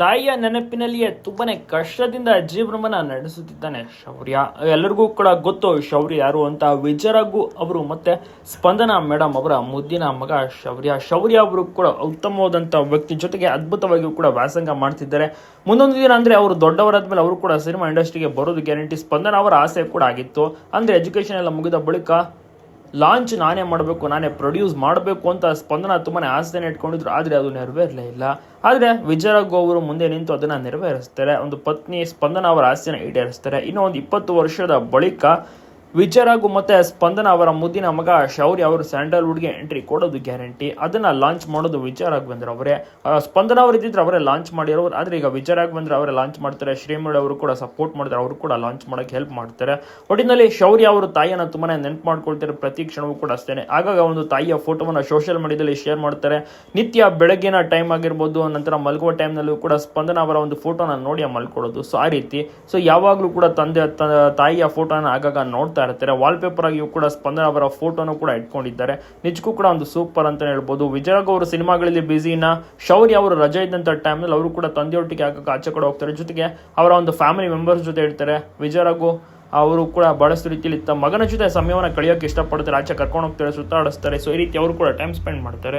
ತಾಯಿಯ ನೆನಪಿನಲ್ಲಿಯೇ ತುಂಬಾನೇ ಕಷ್ಟದಿಂದ ಜೀವನವನ್ನ ನಡೆಸುತ್ತಿದ್ದಾನೆ ಶೌರ್ಯ. ಎಲ್ಲರಿಗೂ ಕೂಡ ಗೊತ್ತು ಶೌರ್ಯ ಯಾರು ಅಂತ. ವಿಜಯರಾಗು ಅವರು ಮತ್ತೆ ಸ್ಪಂದನ ಮೇಡಮ್ ಅವರ ಮುದ್ದಿನ ಮಗ ಶೌರ್ಯ. ಶೌರ್ಯ ಅವರು ಕೂಡ ಉತ್ತಮವಾದಂಥ ವ್ಯಕ್ತಿ ಜೊತೆಗೆ ಅದ್ಭುತವಾಗಿ ಕೂಡ ವ್ಯಾಸಂಗ ಮಾಡ್ತಿದ್ದಾರೆ. ಮುಂದೊಂದು ದಿನ ಅಂದ್ರೆ ಅವರು ದೊಡ್ಡವರಾದ ಮೇಲೆ ಅವರು ಕೂಡ ಸಿನಿಮಾ ಇಂಡಸ್ಟ್ರಿಗೆ ಬರೋದು ಗ್ಯಾರಂಟಿ ಸ್ಪಂದನ ಅವರ ಆಸೆ ಕೂಡ ಆಗಿತ್ತು. ಅಂದ್ರೆ ಎಜುಕೇಶನ್ ಎಲ್ಲ ಮುಗಿದ ಬಳಿಕ ಲಾಂಚ್ ನಾನೇ ಮಾಡಬೇಕು, ನಾನೇ ಪ್ರೊಡ್ಯೂಸ್ ಮಾಡಬೇಕು ಅಂತ ಸ್ಪಂದನ ತುಂಬಾ ಆಸೆನೇ ಇಟ್ಕೊಂಡಿದ್ರು. ಆದರೆ ಅದು ನೆರವೇರಲೇ ಇಲ್ಲ. ಆದರೆ ವಿಜಯರಾಘು ಅವರು ಮುಂದೆ ನಿಂತು ಅದನ್ನು ನೆರವೇರಿಸ್ತಾರೆ. ಒಂದು ಪತ್ನಿ ಸ್ಪಂದನ ಅವರ ಆಸೆನ ಈಡೇರಿಸ್ತಾರೆ. ಇನ್ನೂ ಒಂದು ಇಪ್ಪತ್ತು ವರ್ಷದ ಬಳಿಕ ವಿಜಯರಾಘು ಮತ್ತೆ ಸ್ಪಂದನ ಅವರ ಮುದ್ದಿನ ಮಗ ಶೌರ್ಯ ಅವರು ಸ್ಯಾಂಡಲ್ವುಡ್ಗೆ ಎಂಟ್ರಿ ಕೊಡೋದು ಗ್ಯಾರಂಟಿ. ಅದನ್ನ ಲಾಂಚ್ ಮಾಡೋದು ವಿಜಯ ರಾಘವೇಂದ್ರ ಅವರೇ. ಸ್ಪಂದನ ಅವರು ಇದ್ದಿದ್ರೆ ಅವರೇ ಲಾಂಚ್ ಮಾಡಿರೋರು. ಆದರೆ ಈಗ ವಿಜಯ ರಾಘವೇಂದ್ರ ಅವರೇ ಲಾಂಚ್ ಮಾಡ್ತಾರೆ. ಶ್ರೀಮುರಳಿ ಅವರು ಕೂಡ ಸಪೋರ್ಟ್ ಮಾಡ್ತಾರೆ. ಅವರು ಕೂಡ ಲಾಂಚ್ ಮಾಡೋಕ್ಕೆ ಹೆಲ್ಪ್ ಮಾಡ್ತಾರೆ. ಒಟ್ಟಿನಲ್ಲಿ ಶೌರ್ಯ ಅವರು ತಾಯಿಯನ್ನು ತುಂಬಾನೇ ನೆನಪು ಮಾಡ್ಕೊಳ್ತಾರೆ ಪ್ರತಿ ಕ್ಷಣವೂ ಕೂಡ ಅಷ್ಟೇ ಆಗಾಗ ಒಂದು ತಾಯಿಯ ಫೋಟೋವನ್ನು ಸೋಷಿಯಲ್ ಮೀಡಿಯಾದಲ್ಲಿ ಶೇರ್ ಮಾಡ್ತಾರೆ. ನಿತ್ಯ ಬೆಳಗಿನ ಟೈಮ್ ಆಗಿರ್ಬೋದು, ನಂತರ ಮಲಗುವ ಟೈಮ್ನಲ್ಲೂ ಕೂಡ ಸ್ಪಂದನ ಅವರ ಒಂದು ಫೋಟೋನ ನೋಡಿ ಮಲ್ಕೊಳ್ಳೋದು. ಸೊ ಆ ರೀತಿ. ಸೊ ಯಾವಾಗಲೂ ಕೂಡ ತಂದೆ ತಾಯಿಯ ಫೋಟೋನ ಆಗಾಗ ನೋಡ್ತಾ ಇರ್ತಾರೆ ವಾಲ್ಪೇಪರ್ ಆಗಿಯೂ ಕೂಡ ಸ್ಪಂದನ ಅವರ ಫೋಟೋನ ಕೂಡ ಇಟ್ಕೊಂಡಿದ್ದಾರೆ. ನಿಜಕ್ಕೂ ಕೂಡ ಒಂದು ಸೂಪರ್ ಅಂತ ಹೇಳ್ಬೋದು. ವಿಜಯರಾಘ್ ಅವರು ಸಿನಿಮಾಗಳಲ್ಲಿ ಬ್ಯುಸಿನ ಶೌರ್ಯ ಅವರು ರಜೆ ಇದ್ದಂಥ ಟೈಮ್ನಲ್ಲಿ ಅವರು ಕೂಡ ತಂದೆಯೊಟ್ಟಿಗೆ ಹಾಕಕ್ಕೆ ಆಚೆ ಕೂಡ ಹೋಗ್ತಾರೆ. ಜೊತೆಗೆ ಅವರ ಒಂದು ಫ್ಯಾಮಿಲಿ ಮೆಂಬರ್ಸ್ ಜೊತೆ ಇರ್ತಾರೆ. ವಿಜಯರಾಘು ಅವರು ಕೂಡ ಬಹಳಷ್ಟು ರೀತಿಯಲ್ಲಿ ತಮ್ಮ ಮಗನ ಜೊತೆ ಸಮಯವನ್ನು ಕಳೆಯೋಕೆ ಇಷ್ಟಪಡ್ತಾರೆ. ಆಚೆ ಕರ್ಕೊಂಡು ಹೋಗ್ತಾರೆ, ಸುತ್ತಾಡಿಸ್ತಾರೆ. ಸೊ ಈ ರೀತಿ ಅವರು ಕೂಡ ಟೈಮ್ ಸ್ಪೆಂಡ್ ಮಾಡ್ತಾರೆ.